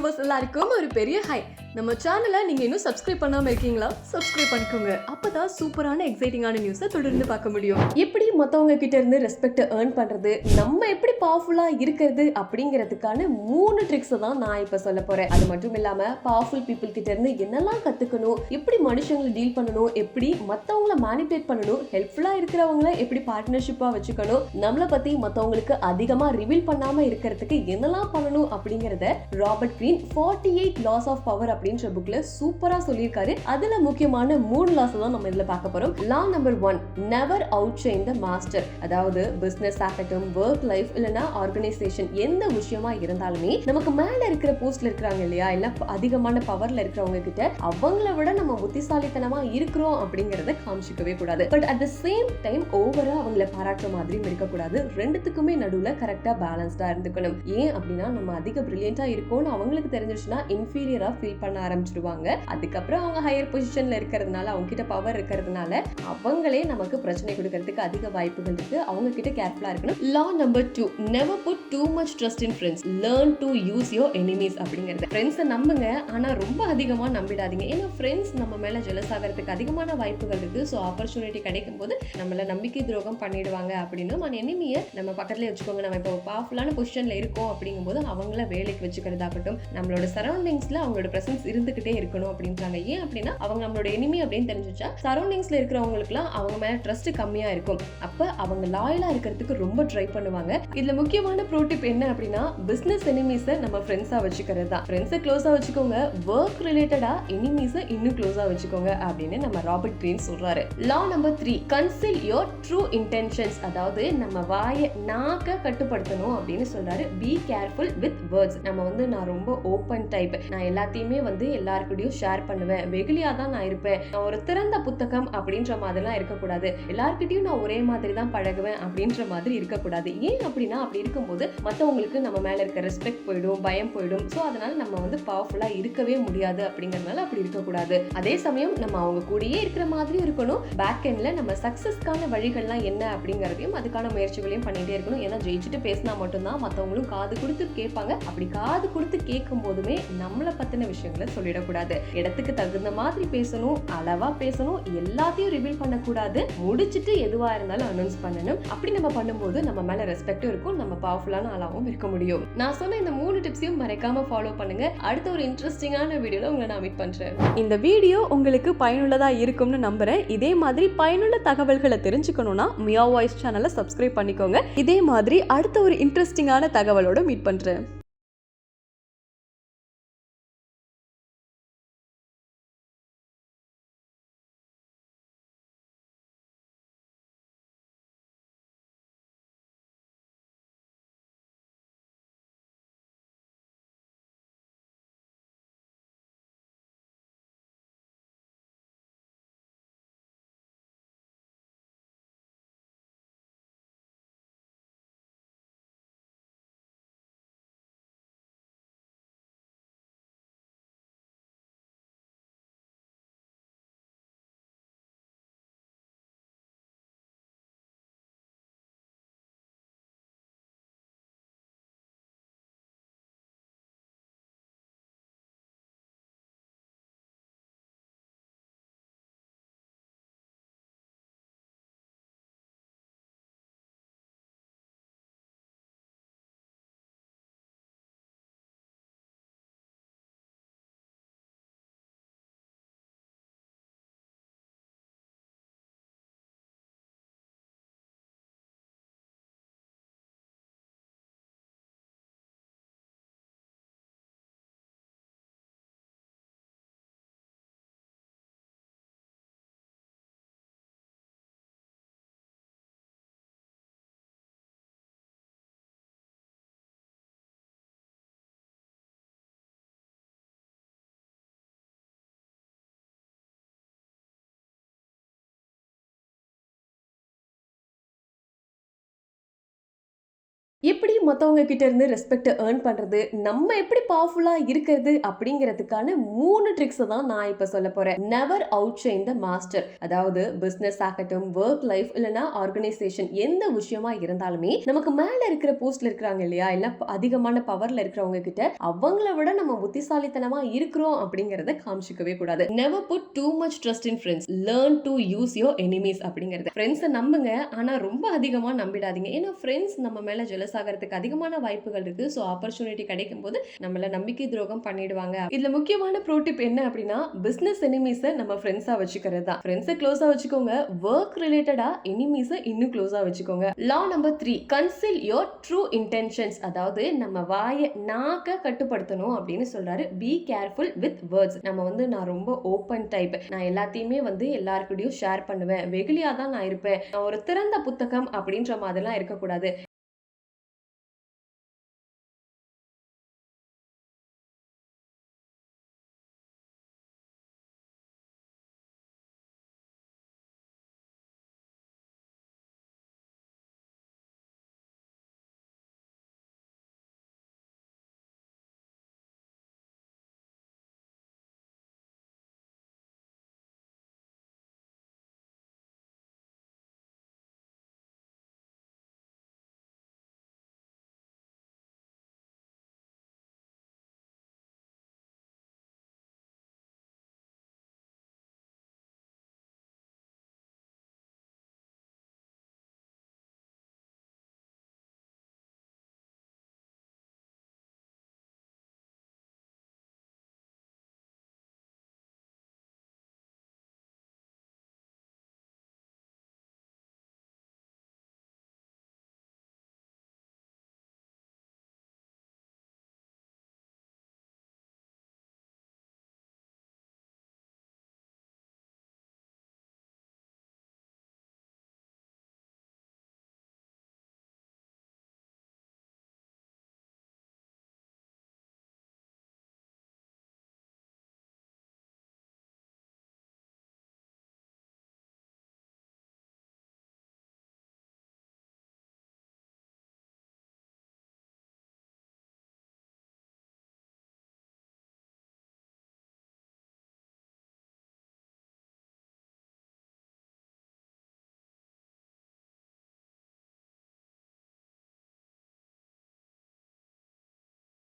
Viewers எல்லாருக்கும் ஒரு பெரிய ஹை நம்ம சேனலை நீங்கள் இன்னும் சப்ஸ்கிரைப் பண்ணாமல் இருக்கீங்களா? சப்ஸ்கிரைப் பண்ணிக்கோங்க. அப்போ தான் சூப்பரான எக்ஸைட்டிங்கான நியூஸை தொடர்ந்து பார்க்க முடியும். எப்படி மற்றவங்க கிட்ட இருந்து ரெஸ்பெக்டை ஏர்ன் பண்ணுறது நம்ம எப்படி பவர்ஃபுல்லாக இருக்கிறது அப்படிங்கிறதுக்கான மூணு ட்ரிக்ஸை தான் நான் இப்போ சொல்ல போகிறேன் அது மட்டும் இல்லாமல் பவர்ஃபுல் பீப்புள் கிட்ட இருந்து என்னெல்லாம் கற்றுக்கணும் எப்படி மனுஷங்களை டீல் பண்ணணும் எப்படி மற்றவங்கள மேனிபுலேட் பண்ணணும் ஹெல்ப்ஃபுல்லாக இருக்கிறவங்கள எப்படி பார்ட்னர்ஷிப்பாக வச்சுக்கணும் நம்மளை பற்றி மற்றவங்களுக்கு அதிகமாக ரிவீல் பண்ணாமல் இருக்கிறதுக்கு என்னெல்லாம் பண்ணணும் அப்படிங்கிறத Robert Greene 48 eight laws of power அப்படின்ற புக்ல சூப்பரா சொல்லியிருக்காரு. அதுல முக்கியமான மூணு லாஸ் தான் நம்ம இதுல பார்க்க போறோம். Law number one never outshine the master அதாவது பிசினஸ் ஆகட்டும் ஒர்க் லைஃப் இல்லைன்னா ஆர்கனைசேஷன் எந்த விஷயமா இருந்தாலுமே நமக்கு மேல இருக்கிற போஸ்ட்ல இருக்கிறாங்க இல்லையா? இல்ல அதிகமான பவர்ல இருக்கிறவங்க கிட்ட அவங்கள விட நம்ம புத்திசாலித்தனமா இருக்கிறோம் அப்படிங்கறத காமிச்சிக்கவே கூடாது. But at the same time ஓவரா அவங்கள பாராட்டுற மாதிரியும் இருக்கக்கூடாது. ரெண்டுத்துக்குமே நடுவுல கரெக்டா பேலன்ஸ்டா இருந்துக்கணும். ஏன் அப்படின்னா நம்ம அதிக பிரில்லியண்டா இருக்கோம்னு அவங்களுக்கு தெரிஞ்சிச்சுன்னா இன்ஃபீரியரா ஃபீல் பண்ண ஆரம்பிச்சிடுவாங்க அதுக்கப்புறம் அவங்க ஹையர் பொசிஷன்ல இருக்கிறதுனால அவங்க கிட்ட பவர் இருக்கிறதுனால அவங்களே நமக்கு பிரச்சனை கொடுக்கறதுக்கு அதிக வாய்ப்புகள் இருக்கு. அவங்க கிட்ட கேர்ஃபுல்லா இருக்கணும். Law number two never put too much trust in friends learn to use your enemies அப்படிங்கிறது. ஃப்ரெண்ட்ஸை நம்புங்க ஆனா ரொம்ப அதிகமா நம்பிடாதீங்க. ஏன்னா ஃப்ரெண்ட்ஸ் நம்ம மேல ஜெலஸ் ஆகிறதுக்கு அதிகமான வாய்ப்புகள் இருக்கு. ஸோ ஆப்பர்ச்சுனிட்டி கிடைக்கும் போது நம்மள நம்பிக்கை துரோகம் பண்ணிடுவாங்க அப்படின்னு நம்ம எனிமியை நம்ம பக்கத்துலேயே வச்சுக்கோங்க. நம்ம இப்போ பவர்ஃபுல்லான பொசிஷன்ல இருக்கோம் அப்படிங்கும்போது அவங்கள வேலைக்கு வச்சுக்கிறதாகட்டும் நம்மளோட சரௌண்டிங்ஸ்ல அவங்களோட பிரசன்ஸ் இருந்துகிட்டே இருக்கணும் அப்படின்றாங்க. ஏன் அப்படின்னா அவங்க நம்மளோட எனிமி அப்படின்னு தெரிஞ்சுச்சா? சரௌண்டிங்ஸ்ல இருக்கிறவங்களுக்குலாம் அவங்க மேல ட்ரஸ்ட் கம்மியா இருக்கும். அப்ப அவங்க லாயலா இருக்கிறதுக்கு ரொம்ப ட்ரை பண்ணுவாங்க. இதுல முக்கியமான ப்ரோட்டிப் என்ன அப்படின்னா பிசினஸ் எனிமீஸை நம்ம ஃப்ரெண்ட்ஸா வச்சுக்கிறது தான். ஃப்ரெண்ட்ஸை க்ளோஸா வச்சுக்கோங்க. ஒர்க் ரிலேட்டடா எனிமீஸை இன்னும் க்ளோஸா வச்சுக்கோங்க அப்படின்னு நம்ம ராபர்ட் கிரீன் சொல்றாரு. Law number three conceal your true intentions அதாவது நம்ம வாயை நாக்க கட்டுப்படுத்தணும் அப்படின்னு சொல்றாரு. பி கேர்ஃபுல் வித் வேர்ட்ஸ் நம்ம வந்து நான் ரொம்ப ஓப்பன் டைப் நான் எல்லாத்தையுமே வந்து எல்லாருக்கிட்டையும் ஷேர் பண்ணுவேன். வெகுலியா தான் நான் இருப்பேன். நான் ஒரு திறந்த புத்தகம் அப்படின்ற மாதிரிலாம் இருக்கக்கூடாது. எல்லார்கிட்டயும் நான் ஒரே மாதிரி தான் பழகுவேன் அப்படின்ற மாதிரி இருக்கக்கூடாது. ஏன் அப்படின்னா அப்படி இருக்கும்போது மற்றவங்களுக்கு நம்ம மேல இருக்க ரெஸ்பெக்ட் போயிடும் பயம் போயிடும். ஸோ அதனால நம்ம வந்து பவர்ஃபுல்லாக இருக்கவே முடியாது அப்படிங்கறதுனால அப்படி இருக்கக்கூடாது. அதே சமயம் நம்ம அவங்க கூடயே இருக்கிற மாதிரி இருக்கணும். பேக் எண்டில் நம்ம சக்சஸ்க்கான வழிகள்லாம் என்ன அப்படிங்கிறதையும் அதுக்கான முயற்சிகளையும் பண்ணிகிட்டே இருக்கணும். ஏன்னா ஜெயிச்சுட்டு பேசினா மட்டும்தான் மற்றவங்களும் காது கொடுத்து கேட்பாங்க. அப்படி காது கொடுத்து கேட்கும் போதுமே நம்மளை பற்றின விஷயங்கள் சொல்லிடக்கூடாது. இடத்துக்கு தகுந்த மாதிரி பேசணும் அளவா பேசணும் எல்லாத்தையும் ரிவீல் பண்ணக்கூடாது. முடிச்சிட்டு எதுவா இருந்தாலும் அனௌன்ஸ் பண்ணணும். அப்படி நம்ம பண்ணும்போது நம்ம மேல ரெஸ்பெக்டும் இருக்கும் நம்ம பவர்ஃபுல்லான ஆளாவும் இருக்க முடியும். நான் சொன்ன இந்த மூணு டிப்ஸையும் மறைக்காம ஃபாலோ பண்ணுங்க. அடுத்த ஒரு இன்ட்ரெஸ்டிங்கான வீடியோல உங்களை நான் மீட் பண்றேன். இந்த வீடியோ உங்களுக்கு பயனுள்ளதா இருக்கும்னு நம்புறேன். இதே மாதிரி பயனுள்ள தகவல்களை தெரிஞ்சுக்கணும்னா மியா வாய்ஸ் சேனலை சப்ஸ்கிரைப் பண்ணிக்கோங்க. இதே மாதிரி அடுத்த ஒரு இன்ட்ரெஸ்டிங்கான தகவலோட மீட் பண்றேன். எப்படி மற்றவங்க கிட்ட இருந்து ரெஸ்பெக்டை ஏர்ன் பண்ணுறது நம்ம எப்படி பவர்ஃபுல்லாக இருக்கிறது அப்படிங்கிறதுக்கான மூணு ட்ரிக்ஸை தான் நான் இப்போ சொல்ல போகிறேன் never outshine the master அதாவது பிஸ்னஸ் ஆகட்டும் ஒர்க் லைஃப் இல்லைன்னா ஆர்கனைசேஷன் எந்த விஷயமா இருந்தாலுமே நமக்கு மேலே இருக்கிற போஸ்ட்ல இருக்கிறாங்க இல்லையா? இல்லை அதிகமான பவர்ல இருக்கிறவங்க கிட்ட அவங்கள விட நம்ம புத்திசாலித்தனமாக இருக்கிறோம் அப்படிங்கிறத காமிச்சிக்கவே கூடாது. Never put too much trust in friends learn to use your enemies அப்படிங்கிறது. ஃப்ரெண்ட்ஸை நம்புங்க ஆனால் ரொம்ப அதிகமாக நம்பிடாதீங்க. ஏன்னா ஃப்ரெண்ட்ஸ் நம்ம மேலே ஜெலஸ் ஆகிறதுக்கு அதிகமான வாய்ப்புகள் இருக்கு. ஸோ ஆப்பர்ச்சுனிட்டி கிடைக்கும் போது நம்மள நம்பிக்கை துரோகம் பண்ணிடுவாங்க. இதுல முக்கியமான ப்ரோட்டிப் என்ன அப்படின்னா பிசினஸ் எனிமீஸை நம்ம ஃப்ரெண்ட்ஸா வச்சுக்கிறது தான். ஃப்ரெண்ட்ஸை க்ளோஸா வச்சுக்கோங்க. ஒர்க் ரிலேட்டடா எனிமீஸை இன்னும் க்ளோஸா வச்சுக்கோங்க. Law number three conceal your true intentions அதாவது நம்ம வாயை நாக்க கட்டுப்படுத்தணும் அப்படின்னு சொல்றாரு. பி கேர்ஃபுல் வித் வேர்ட்ஸ் நம்ம வந்து நான் ரொம்ப ஓப்பன் டைப் நான் எல்லாத்தையுமே வந்து எல்லாருக்கிட்டையும் ஷேர் பண்ணுவேன். வெகுலியா தான் நான் இருப்பேன். நான் ஒரு திறந்த புத்தகம் அப்படின்ற மாதிரிலாம் இருக்கக்கூடாது.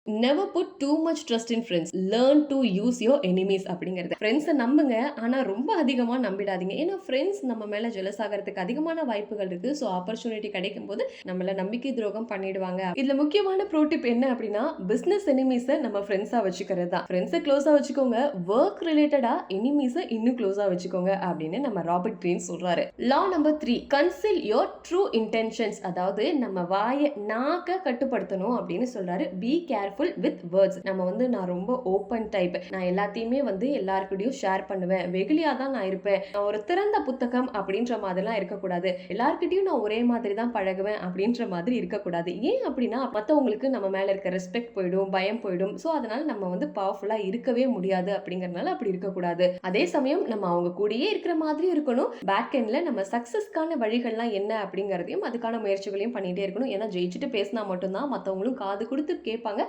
Never put too much trust in friends learn to use your enemies அப்படிங்கிறது. ஃப்ரெண்ட்ஸை நம்புங்க ஆனால் ரொம்ப அதிகமாக நம்பிடாதீங்க. ஏன்னா ஃப்ரெண்ட்ஸ் நம்ம மேலே ஜெலஸ் ஆகிறதுக்கு அதிகமான வாய்ப்புகள் இருக்கு. ஸோ ஆப்பர்ச்சுனிட்டி கிடைக்கும் போது நம்மள நம்பிக்கை துரோகம் பண்ணிடுவாங்க. இதுல முக்கியமான ப்ரோட்டிப் என்ன அப்படின்னா பிஸ்னஸ் எனிமீஸை நம்ம ஃப்ரெண்ட்ஸா வச்சுக்கிறது தான். ஃப்ரெண்ட்ஸை க்ளோஸா வச்சுக்கோங்க. ஒர்க் ரிலேட்டடா எனிமீஸை இன்னும் க்ளோஸா வச்சுக்கோங்க அப்படின்னு நம்ம ராபர்ட் கிரீன் சொல்றாரு. Law number three conceal your true intentions அதாவது நம்ம வாயை நாக்க கட்டுப்படுத்தணும் அப்படின்னு சொல்றாரு. பி கேர்ஃபுல் வித் வேர்ட்ஸ் நம்ம வந்து நான் ரொம்ப ஓப்பன் டைப் நான் எல்லாத்தையுமே வந்து எல்லாருக்கிட்டையும் ஷேர் பண்ணுவேன். வெகுளியாக தான் நான் இருப்பேன். நான் ஒரு திறந்த புத்தகம் அப்படின்ற மாதிரிலாம் இருக்கக்கூடாது. எல்லார்கிட்டயும் நான் ஒரே மாதிரி தான் பழகுவேன் அப்படின்ற மாதிரி இருக்கக்கூடாது. ஏன் அப்படின்னா மற்றவங்களுக்கு நம்ம மேலே இருக்க ரெஸ்பெக்ட் போயிடும் பயம் போயிடும். ஸோ அதனால நம்ம வந்து பவர்ஃபுல்லாக இருக்கவே முடியாது அப்படிங்கிறனால அப்படி இருக்கக்கூடாது. அதே சமயம் நம்ம அவங்க கூடயே இருக்கிற மாதிரி இருக்கணும். பேக் எண்டில் நம்ம சக்ஸஸ்க்கான வழிகள்லாம் என்ன அப்படிங்கிறதையும் அதுக்கான முயற்சிகளையும் பண்ணிகிட்டே இருக்கணும். ஏன்னா ஜெயிச்சுட்டு பேசினா மட்டும்தான் மற்றவங்களும் காது கொடுத்து கேட்பாங்க.